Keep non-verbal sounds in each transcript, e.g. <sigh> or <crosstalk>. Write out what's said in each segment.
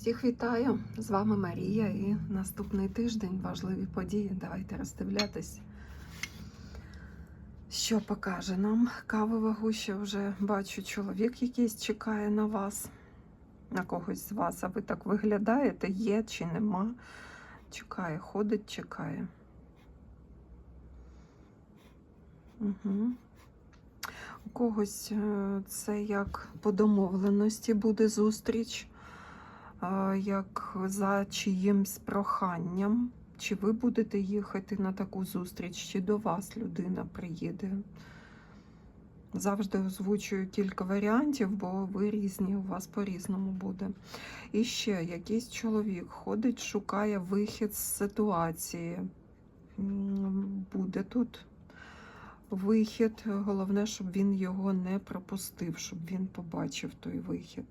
Всіх вітаю! З вами Марія і наступний тиждень важливі події. Давайте роздивлятись. Що покаже нам кавова гуща? Вже бачу, чоловік якийсь чекає на вас, на когось з вас. А ви так виглядаєте, є чи нема. Чекає, ходить, чекає. Угу. У когось е, це як по домовленості буде зустріч як за чиїмсь проханням, чи ви будете їхати на таку зустріч, чи до вас людина приїде. Завжди озвучую кілька варіантів, бо ви різні, у вас по-різному буде. І ще якийсь чоловік ходить, шукає вихід з ситуації. Буде тут вихід. Головне, щоб він його не пропустив, щоб він побачив той вихід.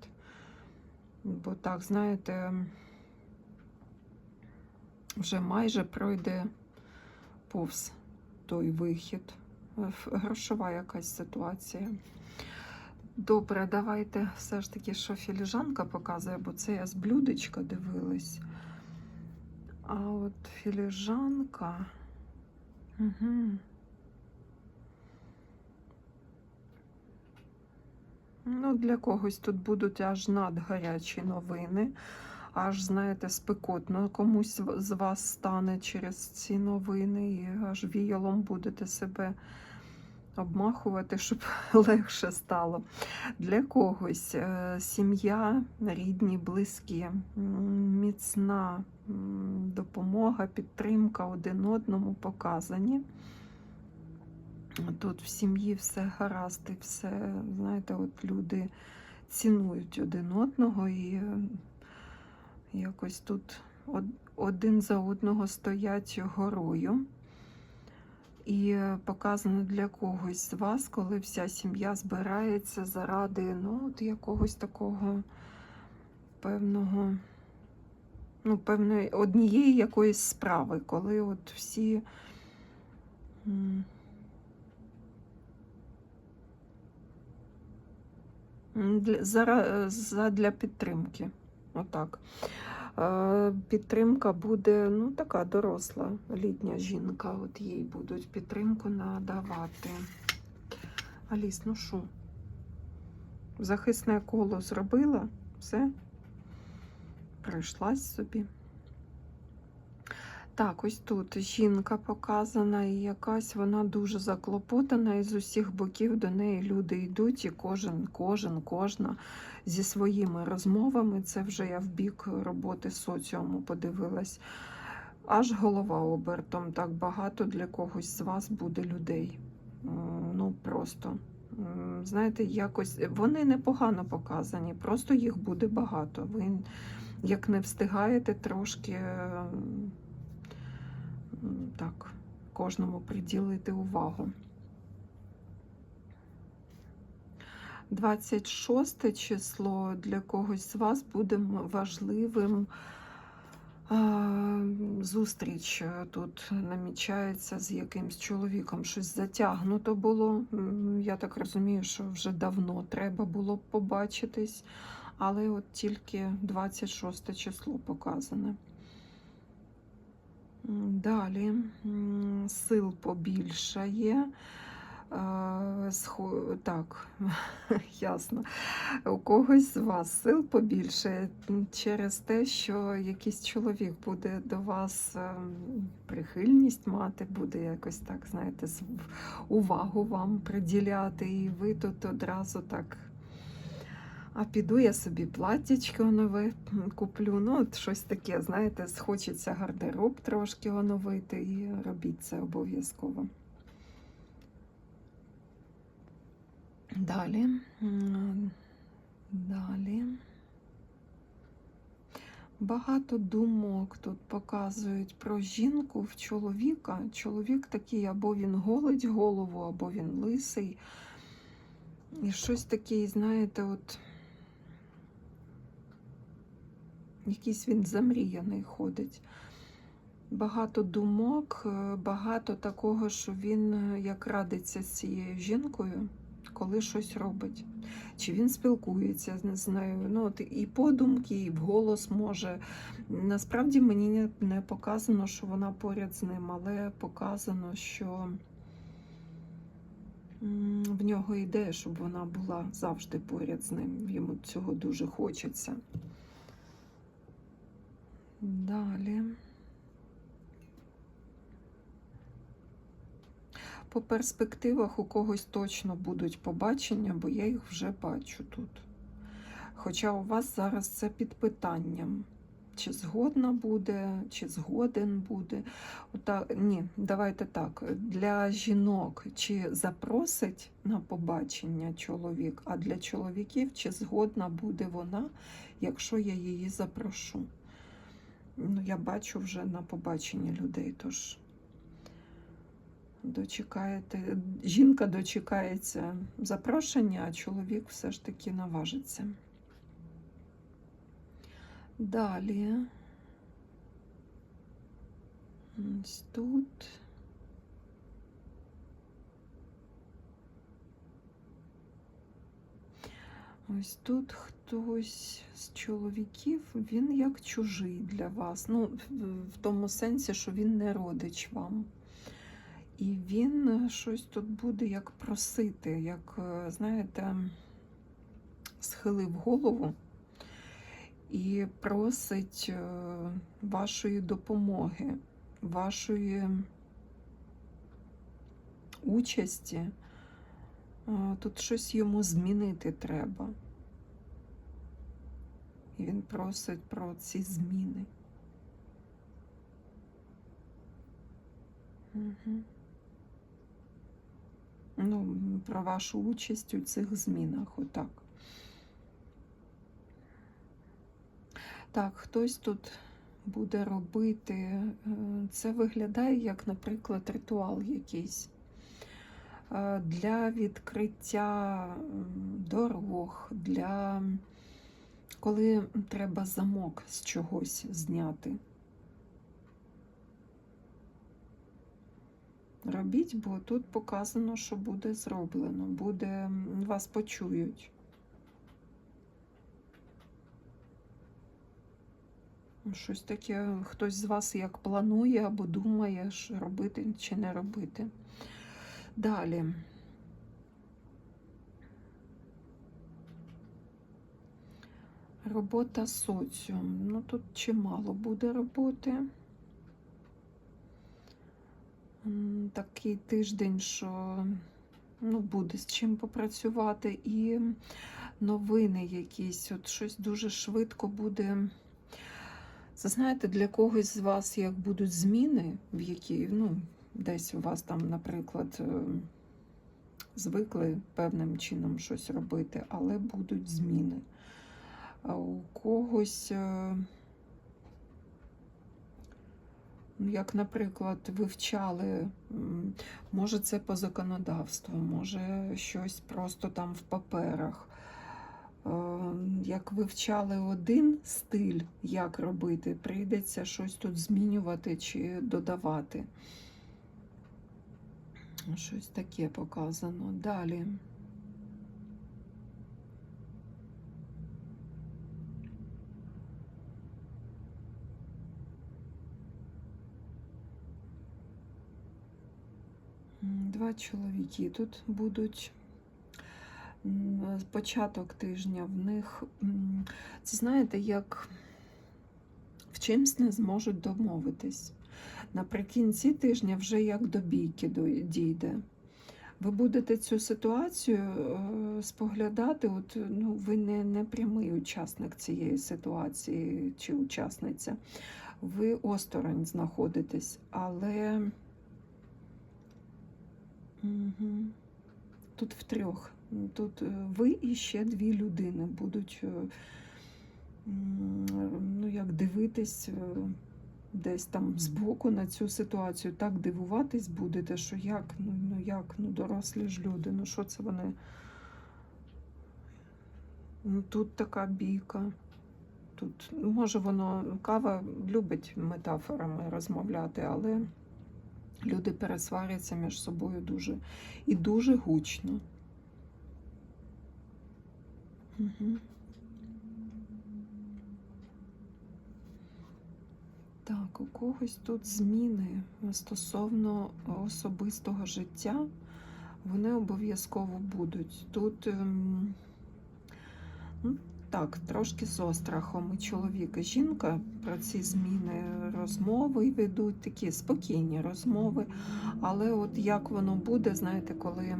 Бо так, знаєте, вже майже пройде повз той вихід. Грошова якась ситуація. Добре, давайте все ж таки, що філіжанка показує, бо це я з блюдечка дивилась. А от філіжанка. Угу. Ну, для когось тут будуть аж надгарячі новини. Аж, знаєте, спекотно комусь з вас стане через ці новини, і аж віялом будете себе обмахувати, щоб <laughs> легше стало. Для когось е, сім'я, рідні, близькі, міцна допомога, підтримка один одному показані. Тут в сім'ї все гаразд і все, знаєте, от люди цінують один одного і е, якось тут один за одного стоять горою. І е, показано для когось з вас, коли вся сім'я збирається заради ну, от якогось такого певного, ну, певної однієї якоїсь справи, коли от всі. Для, підтримки. Отак. Е, Підтримка буде ну, така доросла літня жінка. От їй будуть підтримку надавати. Аліс, ну що? Захисне коло зробила, все. Прийшлась собі. Так, ось тут жінка показана, і якась вона дуже заклопотана, і з усіх боків до неї люди йдуть, і кожен, кожен, кожна зі своїми розмовами. Це вже я в бік роботи соціуму подивилась. Аж голова обертом. Так багато для когось з вас буде людей. Ну просто. Знаєте, якось вони непогано показані, просто їх буде багато. Ви як не встигаєте трошки так, кожному приділити увагу. 26 число для когось з вас буде важливим. Зустріч тут намічається з якимсь чоловіком. Щось затягнуто було. Я так розумію, що вже давно треба було побачитись, але от тільки 26 число показане. Далі сил побільшає. Е, Так, <laughs> ясно. У когось з вас сил побільше через те, що якийсь чоловік буде до вас ем, прихильність мати, буде якось так, знаєте, увагу вам приділяти, і ви тут одразу так. А піду я собі платтячко нове куплю. Ну, от щось таке, знаєте, схочеться гардероб трошки оновити, і робіть це обов'язково. Далі. Далі. Багато думок тут показують про жінку в чоловіка. Чоловік такий, або він голить голову, або він лисий. І щось таке, знаєте, от якийсь він замріяний ходить. Багато думок, е, багато такого, що він е, як радиться з цією жінкою, коли щось робить. Чи він спілкується з- нею. Ну, от і подумки, і вголос може. Насправді мені не показано, що вона поряд з ним, але показано, що в нього ідея, щоб вона була завжди поряд з ним. Йому цього дуже хочеться. Далі. По перспективах у когось точно будуть побачення, бо я їх вже бачу тут. Хоча у вас зараз це під питанням. Чи згодна буде, чи згоден буде. Ота, ні, давайте так. Для жінок чи запросить на побачення чоловік, а для чоловіків чи згодна буде вона, якщо я її запрошу. Ну, я бачу вже на побаченні людей, тож дочекаєте, жінка дочекається запрошення, а чоловік все ж таки наважиться. Далі. Ось тут. Ось тут хтось з чоловіків, він як чужий для вас. Ну, в- тому сенсі, що він не родич вам. І він щось тут буде як просити, як, е, знаєте, схилив голову і просить е, вашої допомоги, вашої участі. Е, Тут щось йому змінити треба. І він просить про ці зміни. Угу. Ну, про вашу участь у цих змінах, отак. Так, хтось тут буде робити. е, Це виглядає як, наприклад, ритуал якийсь е, для відкриття дорог, для коли треба замок з чогось зняти. Робіть, бо тут показано, що буде зроблено, буде вас почують. Щось таке, хтось з вас як планує або думає, що робити чи не робити. Далі. Робота соціум. Ну тут чимало буде роботи. Такий тиждень, що ну, буде з чим попрацювати, і новини якісь. От щось дуже швидко буде. Це знаєте, для когось з вас як будуть зміни, в які, ну, десь у вас там, наприклад, е, звикли певним чином щось робити, але будуть зміни. А у когось, е, ну, як, наприклад, вивчали, може, це по законодавству, може щось просто там в паперах. Е, Як вивчали один стиль, як робити, прийдеться щось тут змінювати чи додавати. Щось таке показано. Далі. Два чоловіки тут будуть. Початок тижня в них, це знаєте, як в чимсь не зможуть домовитись. Наприкінці тижня вже як до бійки дійде. Ви будете цю ситуацію е, споглядати, от, ну, ви не, не прямий учасник цієї ситуації чи учасниця. Ви осторонь знаходитесь, але угу. тут втрьох. Тут е, ви і ще дві людини будуть е, ну, як дивитись е, десь там збоку на цю ситуацію, так дивуватись будете, що як, ну, ну як, ну дорослі ж люди, ну що це вони? Ну, тут така бійка. Тут, ну, може, воно кава любить метафорами розмовляти, але люди пересваряться між собою дуже і дуже гучно. Угу. Так, у когось тут зміни стосовно особистого життя, вони обов'язково будуть. Тут ем, ну, так, трошки з острахом і чоловік і жінка про ці зміни розмови ведуть, такі спокійні розмови. Але от як воно буде, знаєте, коли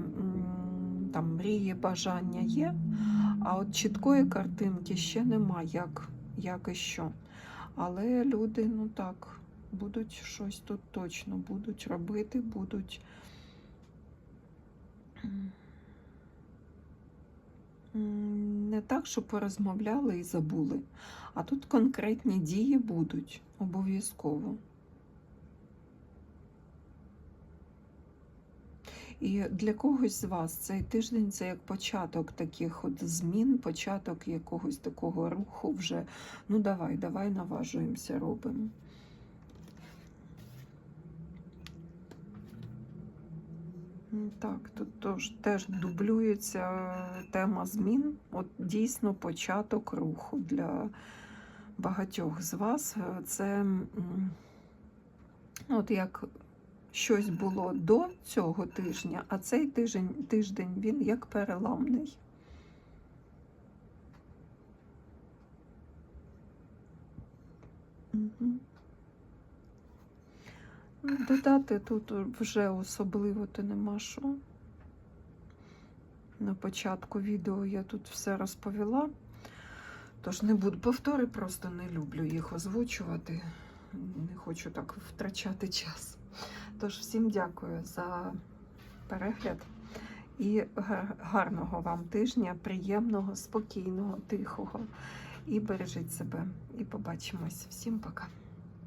там мрії, бажання є, а от чіткої картинки ще нема, як, як і що. Але люди, ну так, будуть щось тут точно будуть робити, будуть. Не так, що порозмовляли і забули, а тут конкретні дії будуть обов'язково. І для когось з вас цей тиждень це як початок таких от змін, початок якогось такого руху вже. Ну давай, давай наважуємося, робимо. Так, тут тож, теж дублюється тема змін. От дійсно початок руху для багатьох з вас. Це от як щось було до цього тижня, а цей тиждень, тиждень він як переламний. Мгм. Додати тут вже особливо то нема що. На початку відео я тут все розповіла. Тож не буду повтори, просто не люблю їх озвучувати. Не хочу так втрачати час. Тож всім дякую за перегляд і гарного вам тижня, приємного, спокійного, тихого. І бережіть себе. І побачимось. Всім пока.